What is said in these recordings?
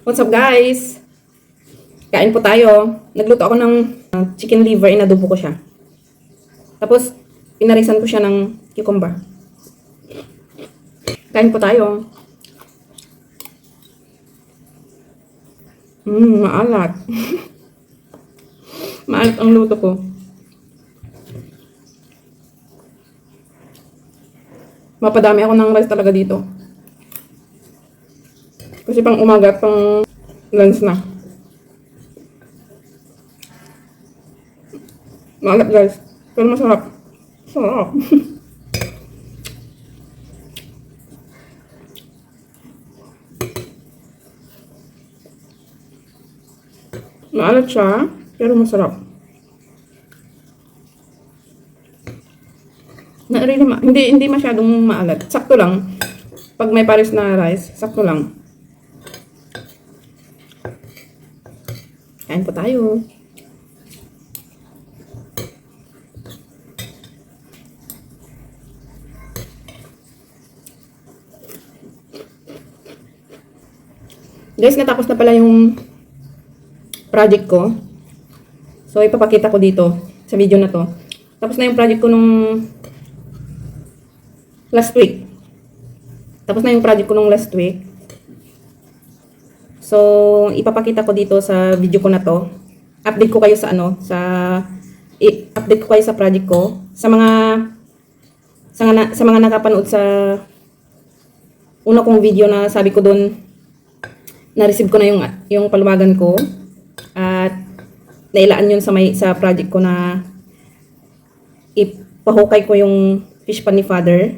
What's up guys? Kain po tayo. Nagluto ako ng uh, chicken liver, inadobo ko siya. Tapos, pinarisan ko siya ng cucumber. Kain po tayo. Mmm, maalat. maalat ang luto ko. Mapadami ako ng rice talaga dito. Kasi pang umaga pang lunch na. Maalat guys. Pero masarap. Sarap. Maalat siya, pero masarap. Na really ma- hindi hindi masyadong maalat. Sakto lang. Pag may pares na rice, sakto lang. Kain po tayo. Guys, natapos na pala yung project ko. So, ipapakita ko dito sa video na to. Tapos na yung project ko nung last week. Tapos na yung project ko nung last week. So, ipapakita ko dito sa video ko na to. Update ko kayo sa ano, sa i-update ko kayo sa project ko. Sa mga sa, sa mga nakapanood sa una kong video na sabi ko doon na-receive ko na yung yung paluwagan ko at nailaan yun sa may sa project ko na ipahukay ko yung fish pan ni father.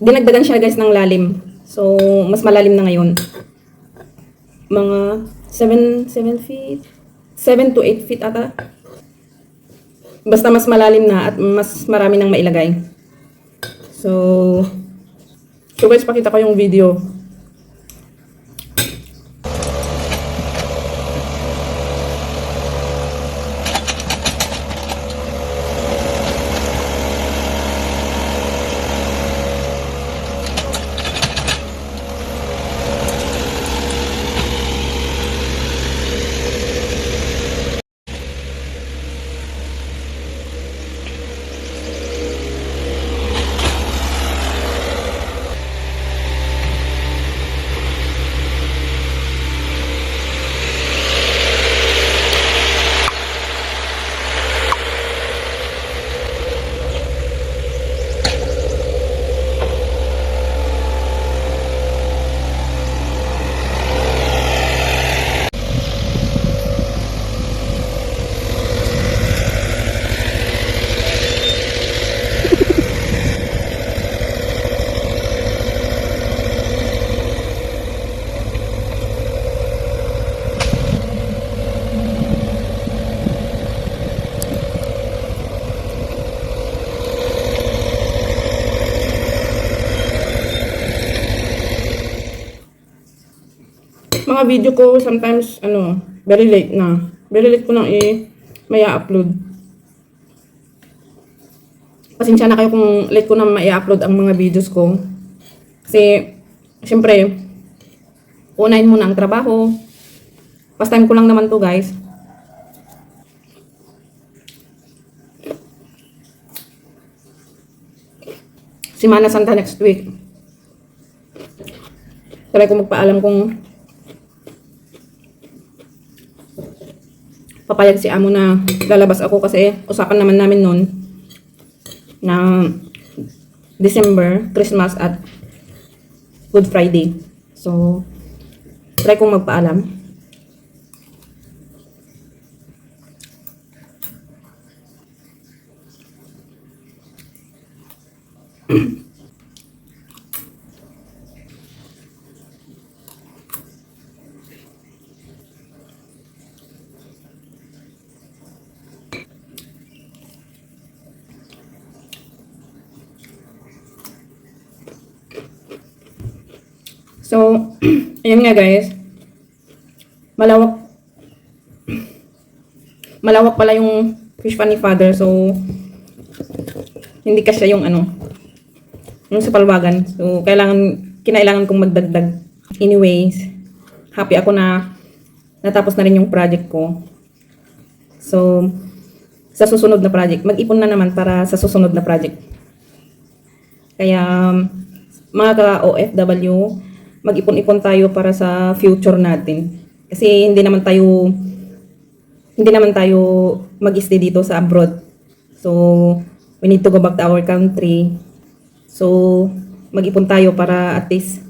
Dinagdagan siya guys ng lalim. So, mas malalim na ngayon. Mga 7 7 feet 7 to 8 feet ata. Basta mas malalim na at mas marami nang mailagay. So, so guys, pakita ko yung video. Mga video ko sometimes ano very late na. Very late ko nang i may upload pasensya na kayo kung late ko na may upload ang mga videos ko. Kasi syempre unahin muna ang trabaho. First time ko lang naman to guys. Simana Santa next week. Try ko magpaalam kung papayag si amo na lalabas ako kasi usapan naman namin noon na December, Christmas at Good Friday. So, try kong magpaalam. So, ayun nga guys. Malawak malawak pala yung fish pan ni father. So, hindi kasi yung ano, yung sa palwagan. So, kailangan, kinailangan kong magdagdag. Anyways, happy ako na natapos na rin yung project ko. So, sa susunod na project, mag-ipon na naman para sa susunod na project. Kaya, mga ka-OFW, mag-ipon-ipon tayo para sa future natin. Kasi hindi naman tayo hindi naman tayo mag-stay dito sa abroad. So, we need to go back to our country. So, mag-ipon tayo para at least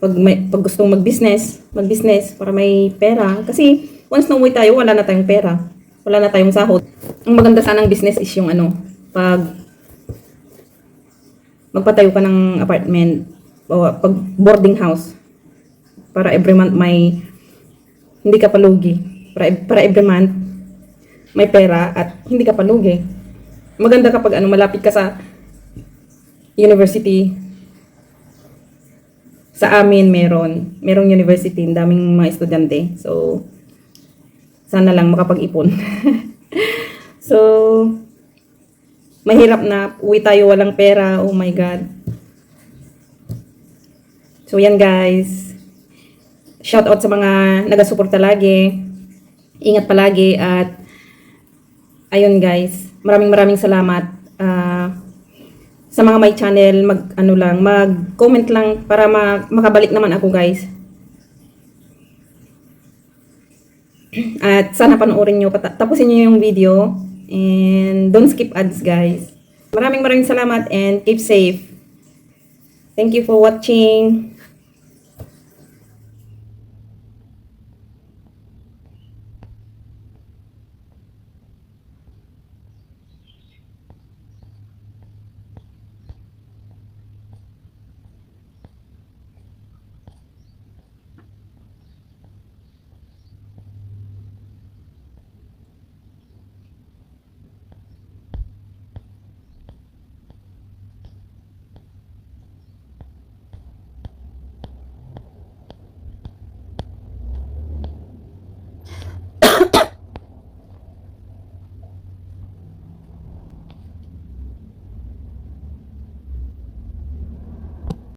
pag, may, pag gustong mag-business, mag-business para may pera. Kasi once na umuwi tayo, wala na tayong pera. Wala na tayong sahod. Ang maganda sanang business is yung ano, pag magpatayo ka ng apartment o pag boarding house para every month may hindi ka palugi. Para, para every month may pera at hindi ka palugi. Maganda kapag ano, malapit ka sa university. Sa amin meron. Merong university, ang daming mga estudyante. So, sana lang makapag-ipon. so, mahirap na uwi tayo walang pera. Oh my God. So, yan guys. Shout out sa mga nagasuporta lagi. Ingat palagi at ayun guys. Maraming maraming salamat. Ah, sa mga may channel, mag ano lang, mag-comment lang para ma- makabalik naman ako guys. At sana panoorin nyo, tapusin nyo yung video. And don't skip ads guys. Maraming maraming salamat and keep safe. Thank you for watching.